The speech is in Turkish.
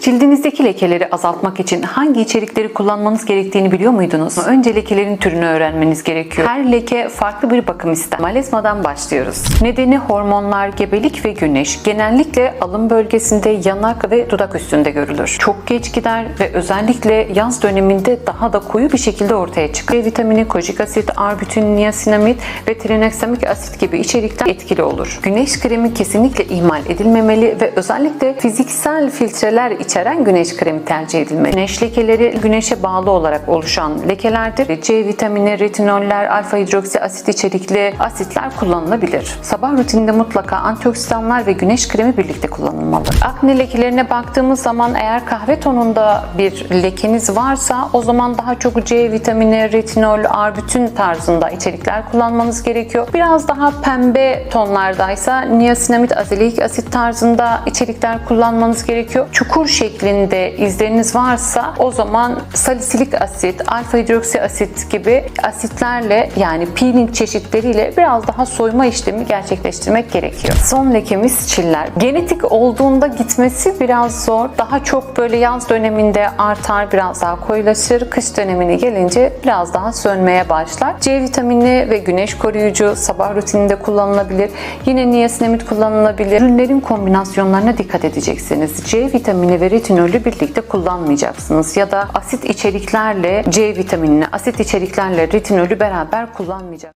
Cildinizdeki lekeleri azaltmak için hangi içerikleri kullanmanız gerektiğini biliyor muydunuz? Önce lekelerin türünü öğrenmeniz gerekiyor. Her leke farklı bir bakım ister. Malezmadan başlıyoruz. Nedeni hormonlar, gebelik ve güneş. Genellikle alın bölgesinde, yanak ve dudak üstünde görülür. Çok geç gider ve özellikle yaz döneminde daha da koyu bir şekilde ortaya çıkar. C vitamini, kojik asit, arbutin, niasinamid ve trineksamik asit gibi içerikler etkili olur. Güneş kremi kesinlikle ihmal edilmemeli ve özellikle fiziksel filtreler içeren güneş kremi tercih edilmeli. Güneş lekeleri güneşe bağlı olarak oluşan lekelerdir. C vitamini, retinoller, alfa hidroksi asit içerikli asitler kullanılabilir. Sabah rutininde mutlaka antioksidanlar ve güneş kremi birlikte kullanılmalı. Akne lekelerine baktığımız zaman eğer kahve tonunda bir lekeniz varsa o zaman daha çok C vitamini, retinol, arbutin tarzında içerikler kullanmanız gerekiyor. Biraz daha pembe tonlardaysa niasinamid, azilik asit tarzında içerikler kullanmanız gerekiyor. Çukur şeklinde izleriniz varsa o zaman salisilik asit, alfa hidroksi asit gibi asitlerle yani peeling çeşitleriyle biraz daha soyma işlemi gerçekleştirmek gerekiyor. Son lekemiz çiller. Genetik olduğunda gitmesi biraz zor. Daha çok böyle yaz döneminde artar, biraz daha koyulaşır. Kış dönemine gelince biraz daha sönmeye başlar. C vitamini ve güneş koruyucu sabah rutininde kullanılabilir. Yine niasinamid kullanılabilir. Ürünlerin kombinasyonlarına dikkat edeceksiniz. C vitamini ve retinolü birlikte kullanmayacaksınız. Ya da asit içeriklerle C vitaminini, asit içeriklerle retinolü beraber kullanmayacaksınız.